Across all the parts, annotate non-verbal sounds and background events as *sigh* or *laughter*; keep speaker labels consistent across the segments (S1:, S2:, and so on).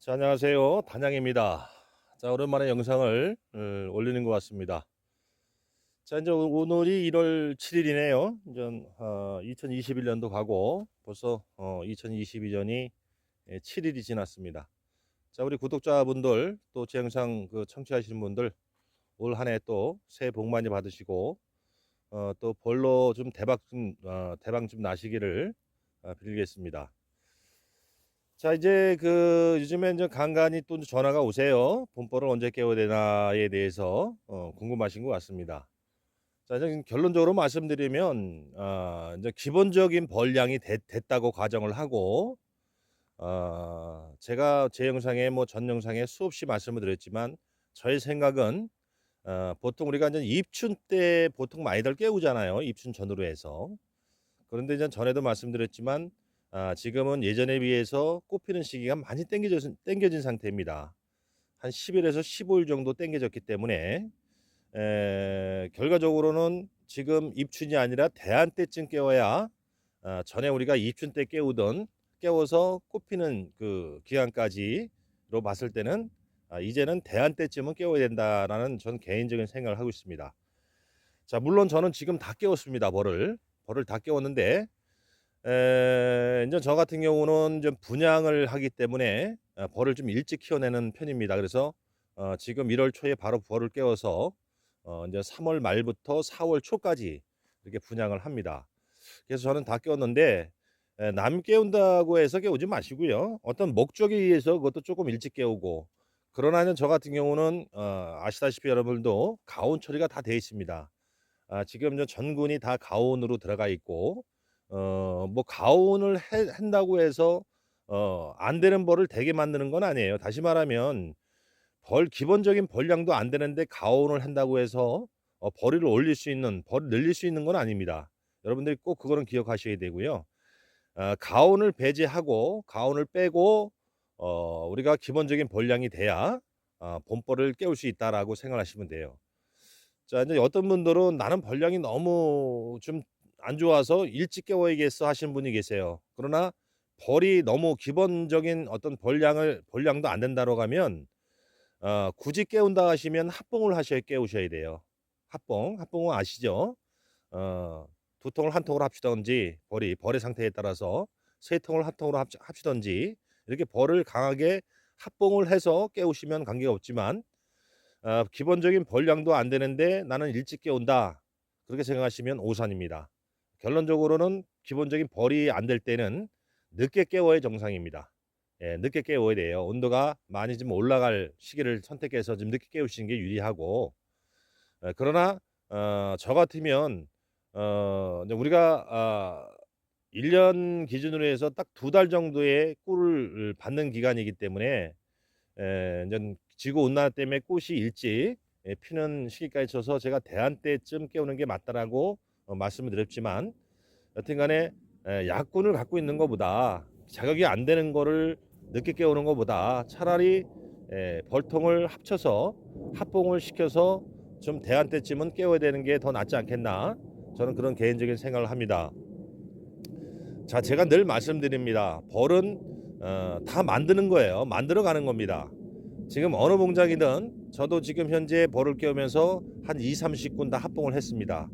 S1: 자, 안녕하세요. 단양입니다. 자, 오랜만에 영상을 어, 올리는 것 같습니다. 자, 이제 오- 오늘이 1월 7일이네요. 이제 어, 2021년도 가고 벌써 어, 2022년이 7일이 지났습니다. 자, 우리 구독자분들 또 제 영상 그 청취하시는 분들 올 한 해 또 새해 복 많이 받으시고 어, 또 벌로 좀 대박 좀 어, 대박 좀 나시기를 어, 빌겠습니다. 자, 이제 그 요즘에 이제 간간히 또 전화가 오세요. 본보를 언제 깨워야 되나에 대해서 어, 궁금하신 것 같습니다. 자, 이제 결론적으로 말씀드리면 아, 이제 기본적인 벌량이 됐, 됐다고 가정을 하고 아, 제가 제 영상에 뭐 전 영상에 수없이 말씀을 드렸지만 저의 생각은 어, 보통 우리가 이제 입춘 때 보통 많이들 깨우잖아요. 입춘 전후로 해서. 그런데 이제 전에도 말씀드렸지만 아, 지금은 예전에 비해서 꽃피는 시기가 많이 땡겨진, 땡겨진 상태입니다. 한 10일에서 15일 정도 땡겨졌기 때문에 에, 결과적으로는 지금 입춘이 아니라 대안 때쯤 깨워야 아, 전에 우리가 입춘 때 깨우던 깨워서 꽃피는 그 기간까지로 봤을 때는 아, 이제는 대안 때쯤은 깨워야 된다라는 전 개인적인 생각을 하고 있습니다. 자, 물론 저는 지금 다 깨웠습니다. 벌을 벌을 다 깨웠는데 에, 이제 저 같은 경우는 좀 분양을 하기 때문에 어, 벌을 좀 일찍 키워내는 편입니다. 그래서 어, 지금 1월 초에 바로 벌을 깨워서 어, 이제 3월 말부터 4월 초까지 이렇게 분양을 합니다. 그래서 저는 다 깨웠는데 에, 남 깨운다고 해서 깨우지 마시고요. 어떤 목적에 의해서 그것도 조금 일찍 깨우고 그러나 저 같은 경우는 어, 아시다시피 여러분들도 가온 처리가 다 돼 있습니다. 아, 지금 저 전군이 다 가온으로 들어가 있고 어, 뭐 가온을 해, 한다고 해서 어, 안 되는 벌을 되게 만드는 건 아니에요. 다시 말하면 벌 기본적인 벌량도 안 되는데 가온을 한다고 해서 어, 벌이를 올릴 수 있는 벌을 늘릴 수 있는 건 아닙니다. 여러분들이 꼭 그거는 기억하셔야 되고요. 어, 가온을 배제하고 가온을 빼고 어, 우리가 기본적인 벌량이 돼야 어, 봄벌을 깨울 수 있다라고 생각하시면 돼요. 자, 이제 어떤 분들은 나는 벌량이 너무 좀 안 좋아서 일찍 깨워야겠어 하시는 분이 계세요. 그러나 벌이 너무 기본적인 어떤 벌량을 벌량도 안 된다고 하면 어, 굳이 깨운다 하시면 합봉을 하셔야 깨우셔야 돼요. 합봉, 합봉은 아시죠? 어, 두 통을 한 통으로 합치던지 벌이 벌의 상태에 따라서 세 통을 한 통으로 합, 합치던지 이렇게 벌을 강하게 합봉을 해서 깨우시면 관계가 없지만 어, 기본적인 벌량도 안 되는데 나는 일찍 깨운다 그렇게 생각하시면 오산입니다. 결론적으로는 기본적인 벌이 안 될 때는 늦게 깨워야 정상입니다. 예, 늦게 깨워야 돼요. 온도가 많이 좀 올라갈 시기를 선택해서 좀 늦게 깨우시는 게 유리하고 예, 그러나 어, 저 같으면 어, 우리가 아, 1년 기준으로 해서 딱 두 달 정도의 꿀을 받는 기간이기 때문에 에, 이제 지구 온난화 때문에 꽃이 일찍 예, 피는 시기까지 쳐서 제가 대한 때쯤 깨우는 게 맞다라고 어, 말씀을 드렸지만 여튼간에 에, 약군을 갖고 있는 것보다 자격이 안 되는 거를 늦게 깨우는 것보다 차라리 에, 벌통을 합쳐서 합봉을 시켜서 좀 대한 때쯤은 깨워야 되는 게 더 낫지 않겠나 저는 그런 개인적인 생각을 합니다. 자, 제가 늘 말씀드립니다. 벌은 어, 다 만드는 거예요. 만들어 가는 겁니다. 지금 어느 봉장이든 저도 지금 현재 벌을 깨우면서 한 2, 30군 다 합봉을 했습니다.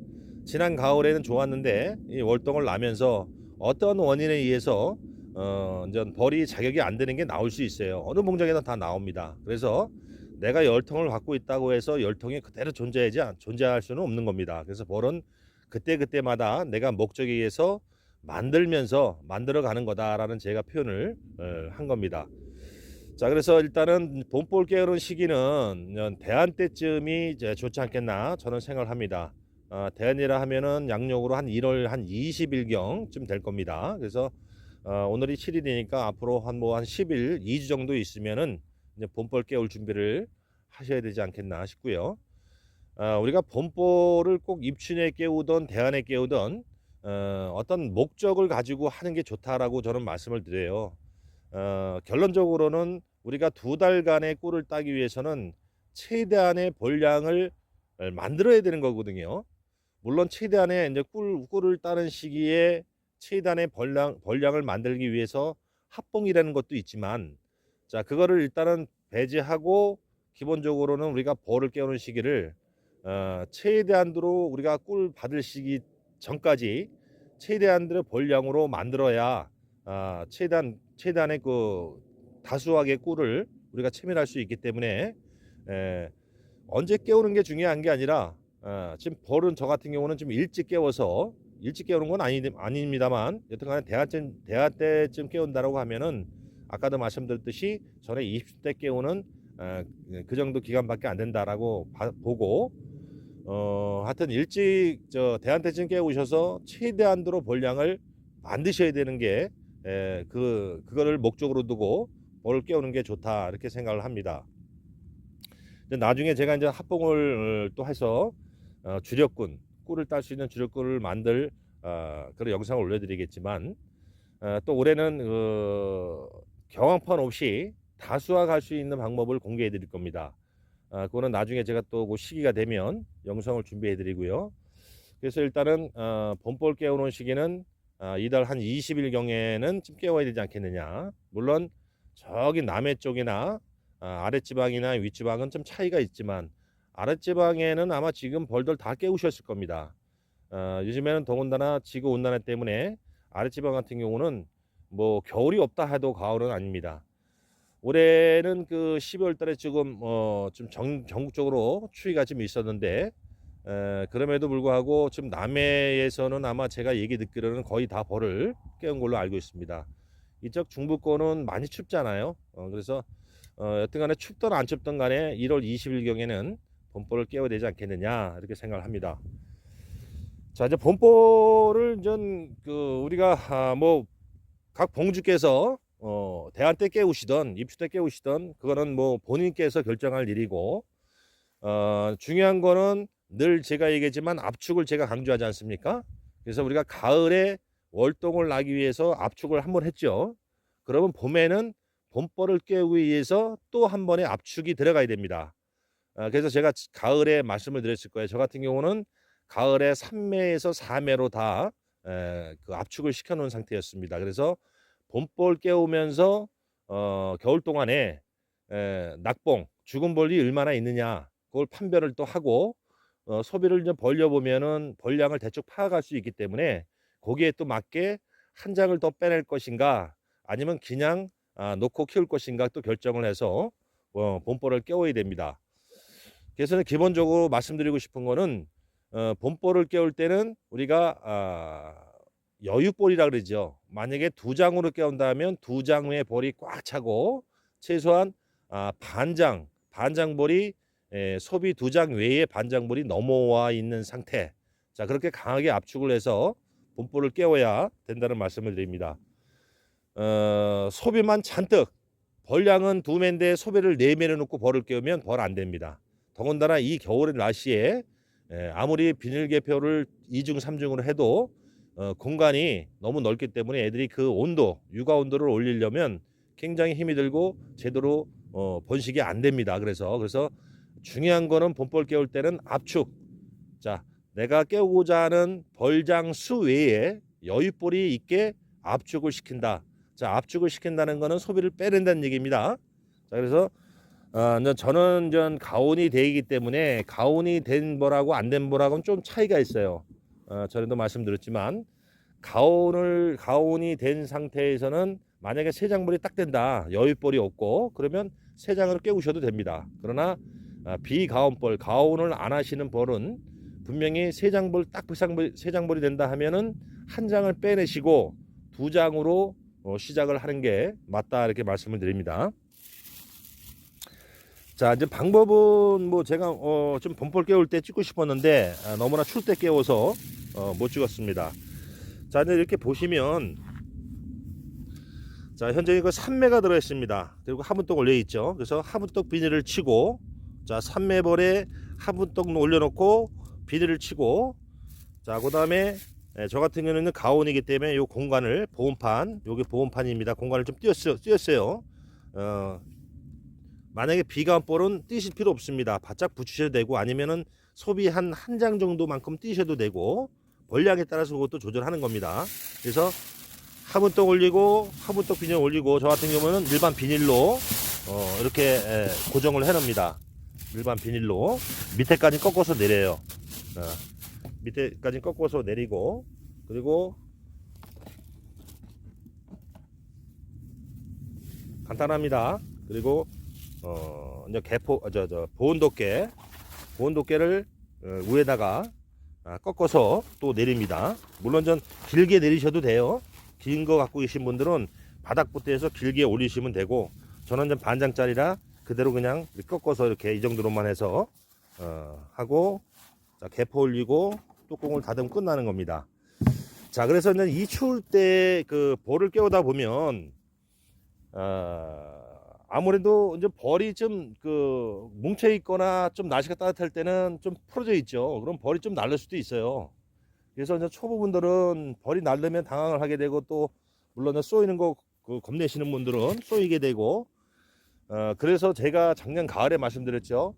S1: 지난 가을에는 좋았는데 이 월동을 나면서 어떤 원인에 의해서 어, 이제 벌이 자격이 안 되는 게 나올 수 있어요. 어느 봉장에나 다 나옵니다. 그래서 내가 열통을 갖고 있다고 해서 열통이 그대로 존재하지 않- 존재할 수는 없는 겁니다. 그래서 벌은 그때 그때마다 내가 목적에 의해서 만들면서 만들어 가는 거다라는 제가 표현을 어, 한 겁니다. 자, 그래서 일단은 봄볼 깨우는 시기는 대안 때쯤이 좋지 않겠나 저는 생각을 합니다. 어, 대안이라 하면은 양력으로 한 1월 한 20일경쯤 될 겁니다. 그래서 어, 오늘이 7일이니까 앞으로 한 뭐한 10일, 2주 정도 있으면은 이제 봄볼 깨울 준비를 하셔야 되지 않겠나 싶고요. 어, 우리가 봄볼을 꼭 입춘에 깨우던 대안에 깨우던 어, 어떤 목적을 가지고 하는 게 좋다라고 저는 말씀을 드려요. 어, 결론적으로는 우리가 두 달간의 꿀을 따기 위해서는 최대한의 벌량을 어, 만들어야 되는 거거든요. 물론 최대한의 이제 꿀, 꿀을 따는 시기에 최대한의 벌량, 벌량을 만들기 위해서 합봉이라는 것도 있지만 자, 그거를 일단은 배제하고 기본적으로는 우리가 볼을 깨우는 시기를 어, 최대한으로 우리가 꿀 받을 시기 전까지 최대한대로 볼량으로 만들어야 아, 최대한 최대한의 그 다수하게 꿀을 우리가 채밀할 수 있기 때문에 에, 언제 깨우는 게 중요한 게 아니라 어, 지금 벌은 저 같은 경우는 좀 일찍 깨워서 일찍 깨우는 건 아니, 아닙니다만 여튼간에 때 대학 때쯤 깨운다라고 하면은 아까도 말씀드렸듯이 전에 20대 깨우는 어, 그 정도 기간밖에 안 된다라고 봐- 보고 어 하여튼 일찍 저 대한 때쯤 깨우셔서 최대한도로 볼량을 만드셔야 되는 게 에, 그 그거를 목적으로 두고 볼을 깨우는 게 좋다 이렇게 생각을 합니다. 나중에 제가 이제 합봉을 또 해서 어, 주력군 꿀을 딸 수 있는 주력군을 만들 어, 그런 영상을 올려드리겠지만 어, 또 올해는 어, 경황판 없이 다수화할 수 있는 방법을 공개해 드릴 겁니다. 아, 그거는 나중에 제가 또 그 시기가 되면 영상을 준비해 드리고요. 그래서 일단은 어, 봄볼 깨우는 시기는 아, 이달 한 20일 경에는 좀 깨워야 되지 않겠느냐. 물론 저기 남해 쪽이나 아, 아랫지방이나 윗지방은 좀 차이가 있지만 아랫지방에는 아마 지금 벌들 다 깨우셨을 겁니다. 어, 요즘에는 더군다나 지구 온난화 때문에 아랫지방 같은 경우는 뭐 겨울이 없다 해도 가을은 아닙니다. 올해는 그 12월 달에 지금 어, 좀 전, 전국적으로 추위가 좀 있었는데 에, 그럼에도 불구하고 지금 남해에서는 아마 제가 얘기 듣기로는 거의 다 벌을 깨운 걸로 알고 있습니다. 이쪽 중부권은 많이 춥잖아요. 어, 그래서 어, 여튼간에 춥던 안 춥던 간에 1월 20일 경에는 봄볼을 깨워야 되지 않겠느냐 이렇게 생각을 합니다. 자 이제 봄볼을 전그 우리가 아, 뭐각 봉주께서 어, 대한 때 깨우시던 입주 때 깨우시던 그거는 뭐 본인께서 결정할 일이고 어, 중요한 거는 늘 제가 얘기했지만 압축을 제가 강조하지 않습니까? 그래서 우리가 가을에 월동을 나기 위해서 압축을 한 번 했죠. 그러면 봄에는 봄벌을 깨우기 위해서 또 한 번의 압축이 들어가야 됩니다. 아, 그래서 제가 가을에 말씀을 드렸을 거예요. 저 같은 경우는 가을에 3매에서 4매로 다 그 압축을 시켜놓은 상태였습니다. 그래서 봄볼 깨우면서 어, 겨울 동안에 에, 낙봉 죽은 벌이 얼마나 있느냐 그걸 판별을 또 하고 어, 소비를 좀 벌려보면은 벌량을 대충 파악할 수 있기 때문에 거기에 또 맞게 한 장을 더 빼낼 것인가 아니면 그냥 아, 놓고 키울 것인가 또 결정을 해서 어, 봄볼을 깨워야 됩니다. 그래서 기본적으로 말씀드리고 싶은 거는 어, 봄볼을 깨울 때는 우리가 아, 여유볼이라 그러죠. 만약에 두 장으로 깨운다면 두 장의 볼이 꽉 차고 최소한 아, 반장 반장볼이 에, 소비 두 장 외에 반장볼이 넘어와 있는 상태. 자 그렇게 강하게 압축을 해서 봄볼을 깨워야 된다는 말씀을 드립니다. 어, 소비만 잔뜩 벌량은 두 매인데 소비를 네 매를 놓고 벌을 깨우면 벌 안 됩니다. 더군다나 이 겨울의 날씨에 에, 아무리 비닐 개표를 2중 3중으로 해도 어, 공간이 너무 넓기 때문에 애들이 그 온도, 육아 온도를 올리려면 굉장히 힘이 들고 제대로 어, 번식이 안 됩니다. 그래서 그래서 중요한 거는 봄벌 깨울 때는 압축. 자, 내가 깨우고자 하는 벌장 수 외에 여유볼이 있게 압축을 시킨다. 자, 압축을 시킨다는 거는 소비를 빼낸다는 얘기입니다. 자, 그래서 어, 저는 전 가온이 되기 때문에 가온이 된 벌하고 안된 벌하고는 좀 차이가 있어요. 어, 전에도 말씀드렸지만 가온을 가온이 된 상태에서는 만약에 세 장벌이 딱 된다 여유벌이 없고 그러면 세 장으로 깨우셔도 됩니다. 그러나 아, 비가온벌 가온을 안 하시는 벌은 분명히 세 장벌 딱 세 장벌이 된다 하면은 한 장을 빼내시고 두 장으로 어, 시작을 하는 게 맞다 이렇게 말씀을 드립니다. 자 이제 방법은 뭐 제가 어, 좀 봄벌 깨울 때 찍고 싶었는데 아, 너무나 추울 때 깨워서 어, 못 찍었습니다. 자 이제 이렇게 보시면 자 현재 이거 3매가 들어 있습니다. 그리고 화분떡 올려 있죠. 그래서 화분떡 비닐을 치고 자 3매벌에 화분떡 올려놓고 비닐을 치고 자 그 다음에 예, 저 같은 경우는 가온이기 때문에 이 공간을 보온판 여기 보온판입니다. 공간을 좀 띄었어요. 띄었어요. 어, 만약에 비가온볼은 띄실 필요 없습니다. 바짝 붙이셔도 되고 아니면은 소비 한 한 장 정도만큼 띄셔도 되고 벌량에 따라서 그것도 조절하는 겁니다. 그래서 화분떡 올리고 화분떡 비닐 올리고 저 같은 경우는 일반 비닐로 어, 이렇게 에, 고정을 해 놓습니다. 일반 비닐로 밑에까지 꺾어서 내려요. 어, 밑에까지 꺾어서 내리고 그리고 간단합니다. 그리고 어 이제 개포 저 저 보온도깨 보온도깨를 어, 위에다가 아, 꺾어서 또 내립니다. 물론 전 길게 내리셔도 돼요. 긴 거 갖고 계신 분들은 바닥부터해서 길게 올리시면 되고 저는 좀 반장짜리라 그대로 그냥 꺾어서 이렇게 이 정도로만 해서 어, 하고 자, 개포 올리고 뚜껑을 닫으면 끝나는 겁니다. 자, 그래서 이제 이 추울 때 그 볼을 깨우다 보면 어, 아무래도 이제 벌이 좀 그 뭉쳐 있거나 좀 날씨가 따뜻할 때는 좀 풀어져 있죠. 그럼 벌이 좀 날릴 수도 있어요. 그래서 이제 초보분들은 벌이 날르면 당황을 하게 되고 또 물론 쏘이는 거 그 겁내시는 분들은 쏘이게 되고 어, 그래서 제가 작년 가을에 말씀드렸죠.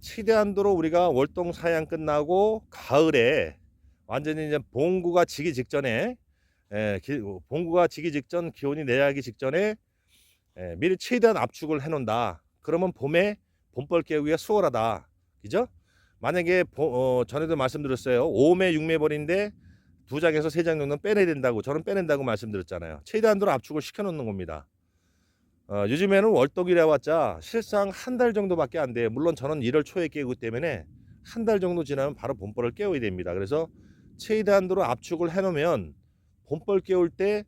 S1: 최대한도로 우리가 월동 사양 끝나고 가을에 완전히 이제 봉구가 지기 직전에 예, 기- 봉구가 지기 직전 기온이 내려가기 직전에 예, 미리 최대한 압축을 해놓는다. 그러면 봄에 봄벌 깨우기가 수월하다. 그죠? 만약에 보- 어, 전에도 말씀드렸어요. 5매 6매 벌인데 두 장에서 세 장 정도는 빼내야 된다고 저는 빼낸다고 말씀드렸잖아요. 최대한도로 압축을 시켜놓는 겁니다. 어, 요즘에는 월동이라 왔자 실상 한 달 정도밖에 안 돼요. 물론 저는 1월 초에 깨우기 때문에 한 달 정도 지나면 바로 봄벌을 깨워야 됩니다. 그래서 최대한도로 압축을 해놓으면 봄벌 깨울 때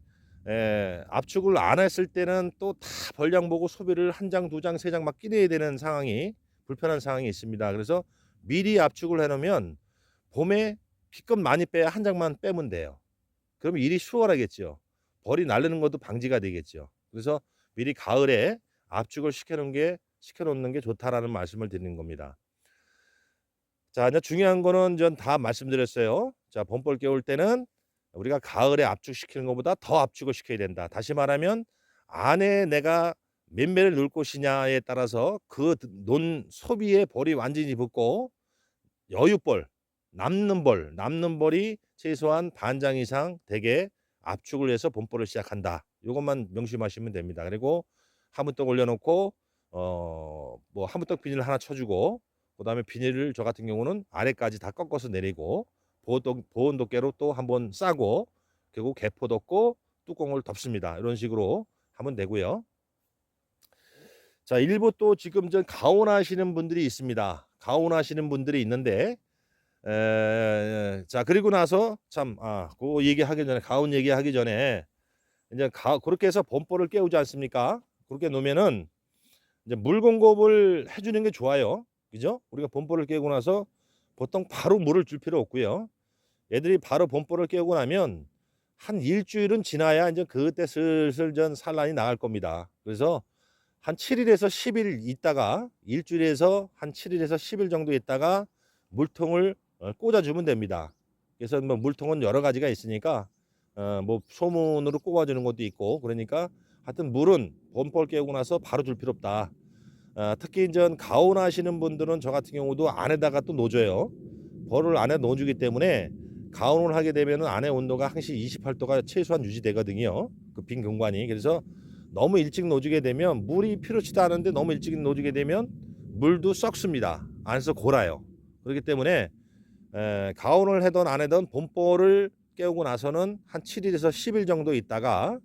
S1: 에, 압축을 안 했을 때는 또 다 벌량 보고 소비를 한 장, 두 장, 세 장 막 끼내야 되는 상황이 불편한 상황이 있습니다. 그래서 미리 압축을 해놓으면 봄에 피껏 많이 빼야 한 장만 빼면 돼요. 그러면 일이 수월하겠죠. 벌이 날르는 것도 방지가 되겠죠. 그래서 미리 가을에 압축을 시켜놓은 게 시켜놓는 게 좋다라는 말씀을 드리는 겁니다. 자, 이제 중요한 거는 전 다 말씀드렸어요. 자, 봄벌 깨울 때는 우리가 가을에 압축시키는 것보다 더 압축을 시켜야 된다. 다시 말하면 안에 내가 몇 매를 놓을 것이냐에 따라서 그 논 소비의 벌이 완전히 붙고 여유벌, 남는 벌, 남는 벌이 최소한 반장 이상 되게 압축을 해서 봄벌을 시작한다. 이것만 명심하시면 됩니다. 그리고 하문떡 올려놓고 어뭐 하문떡 비닐 하나 쳐주고 그 다음에 비닐을 저 같은 경우는 아래까지 다 꺾어서 내리고 보온도, 보온도깨로 또 한번 싸고 그리고 개포 덮고 뚜껑을 덮습니다. 이런 식으로 하면 되고요. 자, 일부 또 지금 전 가온하시는 분들이 있습니다. 가온하시는 분들이 있는데 에, 자 그리고 나서 참 아 그 얘기하기 전에 가온 얘기하기 전에 이제 가, 그렇게 해서 봄보를 깨우지 않습니까? 그렇게 놓으면은 이제 물 공급을 해주는 게 좋아요. 그죠? 우리가 봄보를 깨고 나서 보통 바로 물을 줄 필요 없고요. 애들이 바로 봄보를 깨고 나면 한 일주일은 지나야 이제 그때 슬슬 전 산란이 나갈 겁니다. 그래서 한 7일에서 10일 있다가 일주일에서 한 7일에서 10일 정도 있다가 물통을 어, 꽂아주면 됩니다. 그래서 뭐 물통은 여러 가지가 있으니까 어, 뭐 소문으로 꽂아주는 것도 있고 그러니까 하여튼 물은 봄벌 깨고 나서 바로 줄 필요 없다. 어, 특히 이제 가온하시는 분들은 저 같은 경우도 안에다가 또 놓줘요. 벌을 안에 넣어주기 때문에 가온을 하게 되면 안에 온도가 항시 28도가 최소한 유지되거든요. 그 빈 공간이 그래서 너무 일찍 놓주게 되면 물이 필요치도 않은데 너무 일찍 놓주게 되면 물도 썩습니다. 안에서 골아요. 그렇기 때문에 에, 가온을 해던 안 해던 봄벌을 깨우고 나서는 한 7일에서 10일 정도 있다가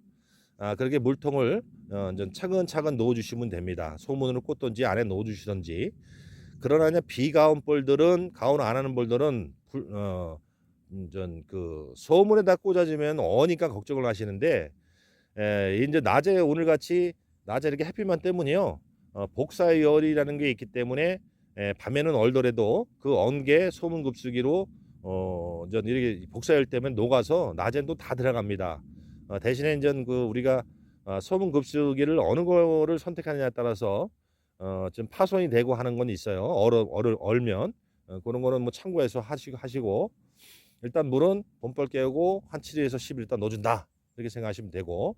S1: 아, 그렇게 물통을 어, 좀 차근차근 넣어주시면 됩니다. 소문으로 꽂든지 안에 넣어주시든지. 그러나 비가온 볼들은 가온 안 하는 볼들은 불, 어, 음, 전그 소문에다 꽂아주면 어니까 걱정을 하시는데 에, 이제 낮에 오늘 같이 낮에 이렇게 햇빛만 때문이요. 어, 복사열이라는 게 있기 때문에 에, 밤에는 얼더라도 그 언개 소문 급수기로 어, 전 이렇게 복사열 때문에 녹아서 낮엔 또 다 들어갑니다. 어, 대신에 이제 그 우리가 어, 소문 급수기를 어느 거를 선택하느냐에 따라서 어, 좀 파손이 되고 하는 건 있어요. 얼어 얼을 얼면. 어, 그런 거는 뭐 참고해서 하시고 하시고. 일단 물은 봄벌 깨우고 한 7일에서 10일 일단 넣어준다. 이렇게 생각하시면 되고.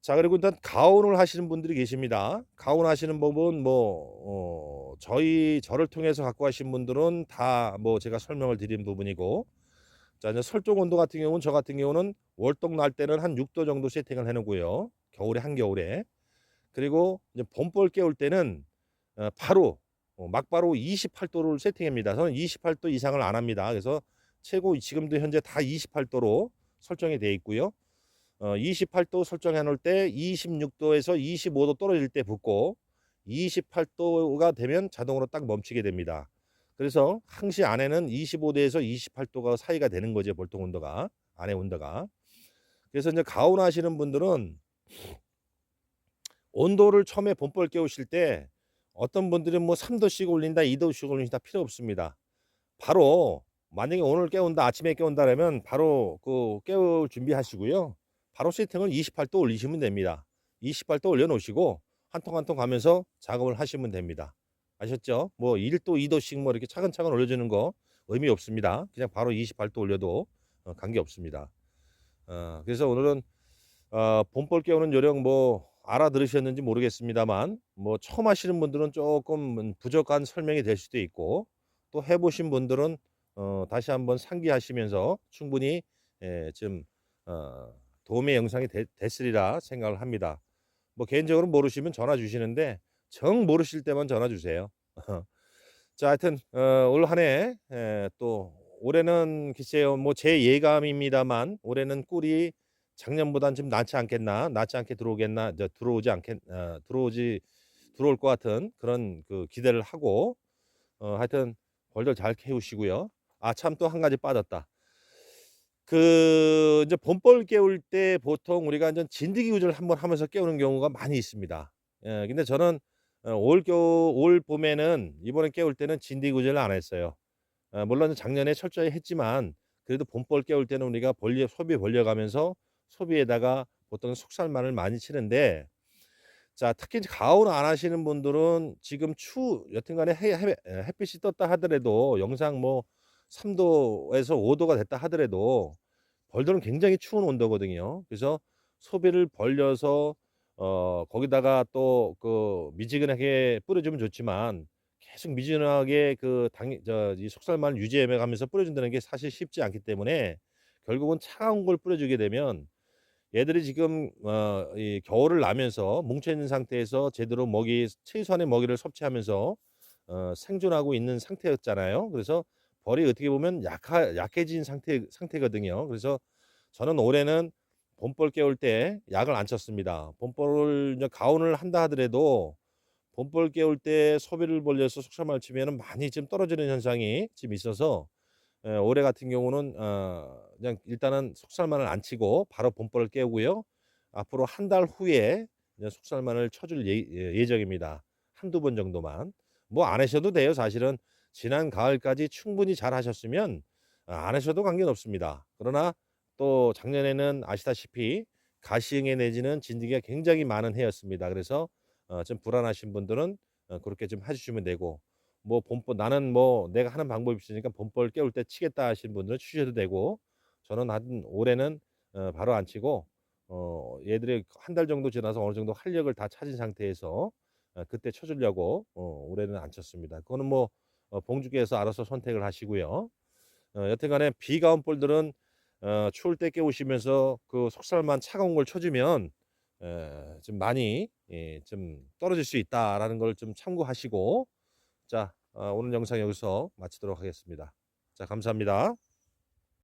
S1: 자 그리고 일단 가온을 하시는 분들이 계십니다. 가온 하시는 법은 뭐 어, 저희 저를 통해서 갖고 하신 분들은 다 뭐 제가 설명을 드린 부분이고 자 이제 설정 온도 같은 경우는 저 같은 경우는 월동 날 때는 한 6도 정도 세팅을 해 놓고요. 겨울에 한겨울에 그리고 이제 봄볼 깨울 때는 어, 바로 어, 막바로 28도를 세팅합니다. 저는 28도 이상을 안 합니다. 그래서 최고 지금도 현재 다 28도로 설정이 되어 있고요. 어, 28도 설정해 놓을 때 26도에서 25도 떨어질 때 붓고 28도가 되면 자동으로 딱 멈추게 됩니다. 그래서 항시 안에는 25도에서 28도가 사이가 되는 거죠. 볼통 온도가 안에 온도가. 그래서 이제 가온 하시는 분들은 온도를 처음에 봄벌 깨우실 때 어떤 분들은 뭐 3도씩 올린다, 2도씩 올린다 필요 없습니다. 바로 만약에 오늘 깨운다, 아침에 깨운다 그러면 바로 그 깨울 준비하시고요. 바로 세팅을 28도 올리시면 됩니다. 28도 올려 놓으시고 한 통 한 통 가면서 작업을 하시면 됩니다. 아셨죠? 뭐 1도, 2도씩 뭐 이렇게 차근차근 올려주는 거 의미 없습니다. 그냥 바로 28도 올려도 어, 관계 없습니다. 어, 그래서 오늘은 어, 봄벌 깨우는 요령 뭐 알아들으셨는지 모르겠습니다만 뭐 처음 하시는 분들은 조금 부족한 설명이 될 수도 있고 또 해보신 분들은 어, 다시 한번 상기하시면서 충분히 예, 좀 어, 도움의 영상이 되, 됐으리라 생각을 합니다. 뭐 개인적으로 모르시면 전화 주시는데 정 모르실 때만 전화 주세요. *laughs* 자, 하여튼 어, 올 한해 또 올해는 글쎄요, 뭐 제 예감입니다만 올해는 꿀이 작년보다는 좀 낫지 않겠나, 낫지 않게 들어오겠나, 이제 들어오지 않겠, 어, 들어오지 들어올 것 같은 그런 그 기대를 하고 어, 하여튼 벌들 잘 키우시고요. 아 참 또 한 가지 빠졌다. 그 이제 봄벌 깨울 때 보통 우리가 이제 진드기 구절 한번 하면서 깨우는 경우가 많이 있습니다. 예, 근데 저는 어, 올 겨울 올 봄에는 이번에 깨울 때는 진드기 구절을 안 했어요. 어, 물론 작년에 철저히 했지만 그래도 봄벌 깨울 때는 우리가 벌려 소비 벌려가면서 소비에다가 보통 속살만을 많이 치는데 자 특히 가온 안 하시는 분들은 지금 추 여튼간에 해, 해, 햇빛이 떴다 하더라도 영상 뭐 3도에서 5도가 됐다 하더라도 벌들은 굉장히 추운 온도거든요. 그래서 소비를 벌려서 어 거기다가 또 그 미지근하게 뿌려주면 좋지만 계속 미지근하게 그 당 저 이 속살만을 유지해 가면서 뿌려준다는 게 사실 쉽지 않기 때문에 결국은 차가운 걸 뿌려주게 되면 얘들이 지금 어 이 겨울을 나면서 뭉쳐 있는 상태에서 제대로 먹이 최소한의 먹이를 섭취하면서 어 생존하고 있는 상태였잖아요. 그래서 벌이 어떻게 보면 약하 약해진 상태 상태거든요. 그래서 저는 올해는 봄벌 깨울 때 약을 안 쳤습니다. 봄벌을 가온을 한다 하더라도 봄벌 깨울 때 소비를 벌려서 속살만을 치면은 많이 좀 떨어지는 현상이 지금 있어서 예, 올해 같은 경우는 어 그냥 일단은 속살만을 안 치고 바로 봄벌을 깨우고요. 앞으로 한 달 후에 속살만을 쳐줄 예, 예, 예정입니다. 한두 번 정도만. 뭐 안 하셔도 돼요. 사실은 지난 가을까지 충분히 잘 하셨으면 아, 안 하셔도 관계는 없습니다. 그러나 또 작년에는 아시다시피 가시응에 내지는 진드기가 굉장히 많은 해였습니다. 그래서 어, 좀 불안하신 분들은 어, 그렇게 좀 해주시면 되고 뭐 봄벌 나는 뭐 내가 하는 방법이 있으니까 봄벌 깨울 때 치겠다 하신 분들은 치셔도 되고 저는 한 올해는 어, 바로 안 치고 어, 얘들이 한 달 정도 지나서 어느 정도 활력을 다 찾은 상태에서 어, 그때 쳐주려고 어, 올해는 안 쳤습니다. 그거는 뭐 어, 봉주께서 알아서 선택을 하시고요. 어, 여튼간에 비가 온 볼들은 어, 추울 때 깨우시면서 그 속살만 차가운 걸 쳐주면 에, 좀 많이 예, 좀 떨어질 수 있다라는 걸 좀 참고하시고 자 어, 오늘 영상 여기서 마치도록 하겠습니다. 자 감사합니다.